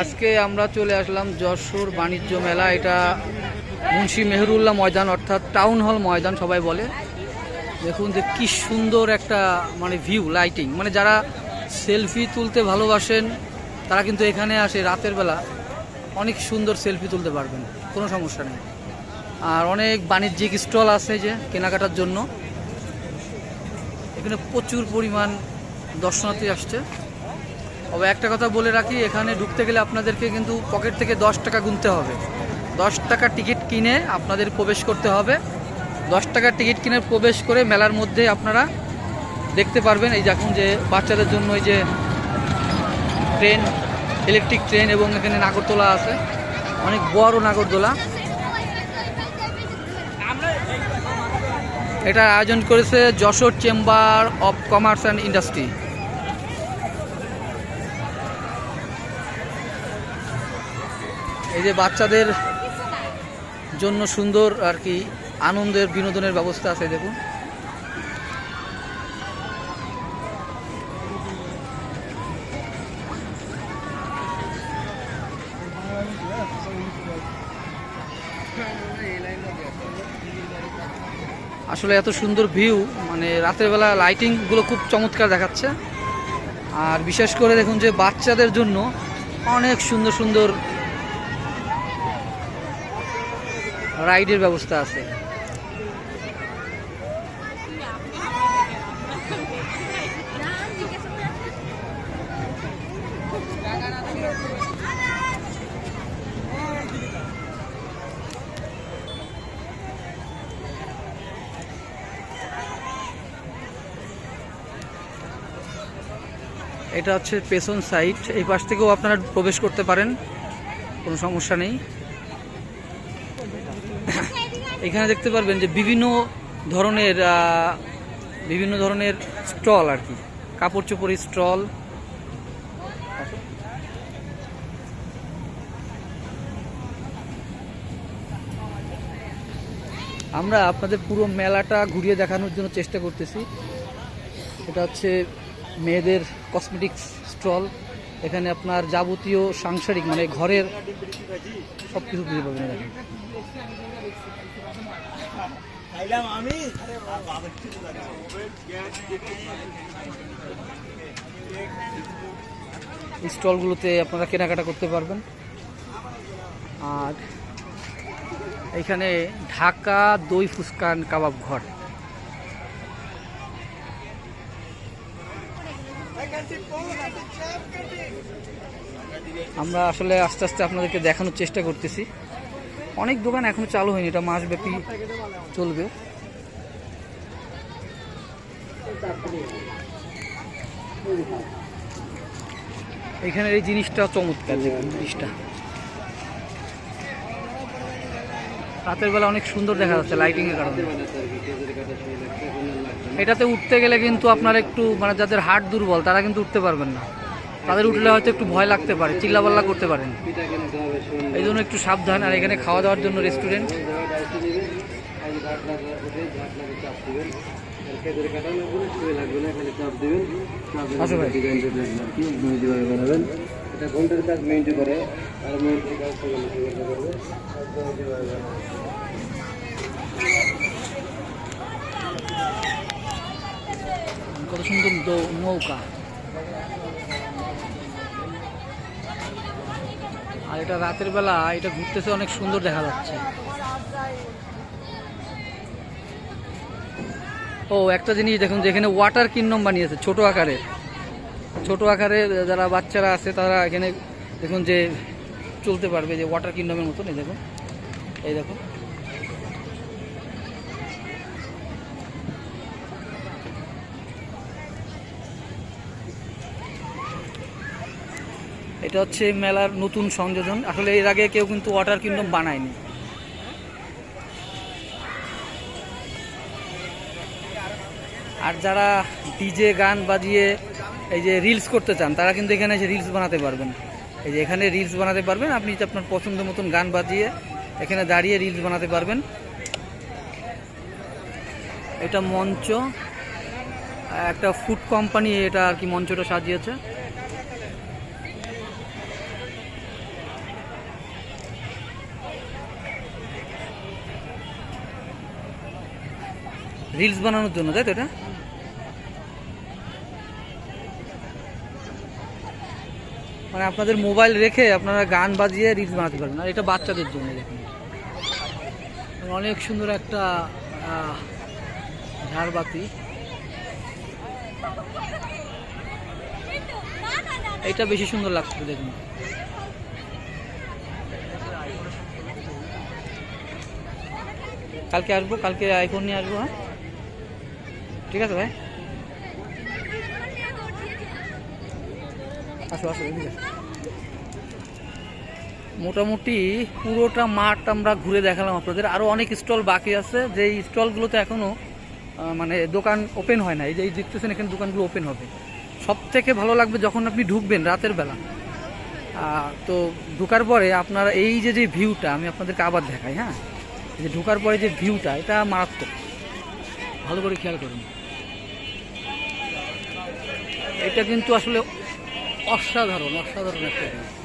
আজকে আমরা চলে আসলাম যশোর বাণিজ্য মেলা। এটা মুন্সি মেহরুল্লাহ ময়দান, অর্থাৎ টাউন হল ময়দান সবাই বলে। দেখুন যে কি সুন্দর একটা মানে ভিউ লাইটিং মানে যারা সেলফি তুলতে ভালোবাসেন, তারা কিন্তু এখানে আসে রাতের বেলা। অনেক সুন্দর সেলফি তুলতে পারবেন, কোনো সমস্যা নেই। আর অনেক বাণিজ্যিক স্টল আছে যে কেনাকাটার জন্য। এখানে প্রচুর পরিমাণ দর্শনার্থী আসছে। তবে একটা কথা বলে রাখি, এখানে ঢুকতে গেলে আপনাদেরকে কিন্তু পকেট থেকে দশ টাকা গুনতে হবে। দশ টাকা টিকিট কিনে আপনাদের প্রবেশ করতে হবে। দশ টাকার টিকিট কিনে প্রবেশ করে মেলার মধ্যে আপনারা দেখতে পারবেন এই দেখুন যে বাচ্চাদের জন্য এই যে ট্রেন ইলেকট্রিক ট্রেন এবং এখানে নাগরদোলা আছে। অনেক বড় নাগরদোলা। এটা আয়োজন করেছে Jessore chamber of commerce and industry এই যে বাচ্চাদের জন্য সুন্দর আর কি আনন্দের বিনোদনের ব্যবস্থা আছে, দেখুন। আসলে এত সুন্দর ভিউ মানে রাতের বেলা লাইটিংগুলো খুব চমৎকার দেখাচ্ছে। আর বিশেষ করে দেখুন যে বাচ্চাদের জন্য অনেক সুন্দর সুন্দর রাইডের ব্যবস্থা আছে। এটা হচ্ছে পেছন সাইড এই পাশ থেকেও আপনারা প্রবেশ করতে পারেন। কোনো সমস্যা নেই। এখানে দেখতে পারবেন যে বিভিন্ন ধরনের বিভিন্ন ধরনের স্টল আর কি। কাপড় চোপড়ের স্টল। আমরা আপনাদের পুরো মেলাটা ঘুরিয়ে দেখানোর জন্য চেষ্টা করতেছি। এটা হচ্ছে মেয়েদের কসমেটিক্স স্টল। এখানে আপনার যাবতীয় সাংসারিক মানে ঘরের সব কিছু খুঁজে পাবেন খাইলাম আমি। স্টলগুলোতে আপনারা কেনাকাটা করতে পারবেন। আর এখানে ঢাকা দই ফুসকান কাবাব ঘর। আমরা আসলে আস্তে আস্তে আপনাদেরকে দেখানোর চেষ্টা করতেছি। অনেক দোকান এখনও চালু হয়নি, এটা মাসব্যাপী চলবে। এখানের এই জিনিসটা চমৎকার জিনিসটা। রাতের বেলা অনেক সুন্দর দেখা যাচ্ছে লাইটিং এর কারণে। এটাতে উঠতে গেলে কিন্তু আপনার একটু মানে যাদের হাট দুর্বল, তারা কিন্তু উঠতে পারবেন না। তাদের উঠলে হয়তো একটু ভয় লাগতে পারে চিল্লাপাল্লা করতে পারেন। এই জন্য একটু সাবধান, আর এখানে খাওয়া দাওয়ার জন্য রেস্টুরেন্ট কত সুন্দর নৌকা। আর এটা রাতের বেলা এটা ঘুরতেছে অনেক সুন্দর দেখা যাচ্ছে। ও, একটা জিনিস দেখুন, যেখানে ওয়াটার কিংডম বানিয়েছে, ছোট আকারের ছোট আকারে যারা বাচ্চারা আছে, তারা এখানে দেখুন যে চলতে পারবে, যে ওয়াটার কিংডমের মতন এই দেখুন। এই দেখুন। এটা হচ্ছে মেলার নতুন সংযোজন। আসলে এর আগে কেউ কিন্তু ওয়াটার কিংডম বানায়নি। আর যারা ডিজে গান বাজিয়ে এই যে রিলস করতে চান, তারা কিন্তু এখানে এসে রিলস বানাতে পারবেন। এই যে এখানে রিলস বানাতে পারবেন, আপনি আপনার পছন্দ মতন গান বাজিয়ে এখানে দাঁড়িয়ে রিলস বানাতে পারবেন। এটা মঞ্চ, একটা ফুড কোম্পানি এটা আর কি মঞ্চটা সাজিয়েছে। রিলস বানানোর জন্য, তাই তো এটা? মানে আপনাদের মোবাইল রেখে আপনারা গান বাজিয়ে রিলস বানাতে পারবেন, আর এটা বাচ্চাদের জন্য দেখুন। অনেক সুন্দর একটা ঝাড়বাতি। এটা বেশি সুন্দর লাগছে দেখুন। কালকে আসব, কালকে আইফোন নিয়ে আসব হ্যাঁ? ঠিক আছে ভাই? আসো আসো। মোটামুটি পুরোটা মাঠ আমরা ঘুরে দেখালাম আপনাদের। আরও অনেক স্টল বাকি আছে। যে স্টলগুলোতে এখনও মানে দোকান ওপেন হয় না এই যে দেখতেছেন এখানে দোকানগুলো ওপেন হবে। সব থেকে ভালো লাগবে যখন আপনি ঢুকবেন রাতের বেলা। তো ঢুকার পরে আপনারা এই যে যে ভিউটা, আমি আপনাদেরকে আবার দেখাই হ্যাঁ? যে ঢুকার পরে যে ভিউটা, এটা মারাত্মক। ভালো করে খেয়াল করুন। এটা কিন্তু আসলে অসাধারণ অসাধারণ একটা view।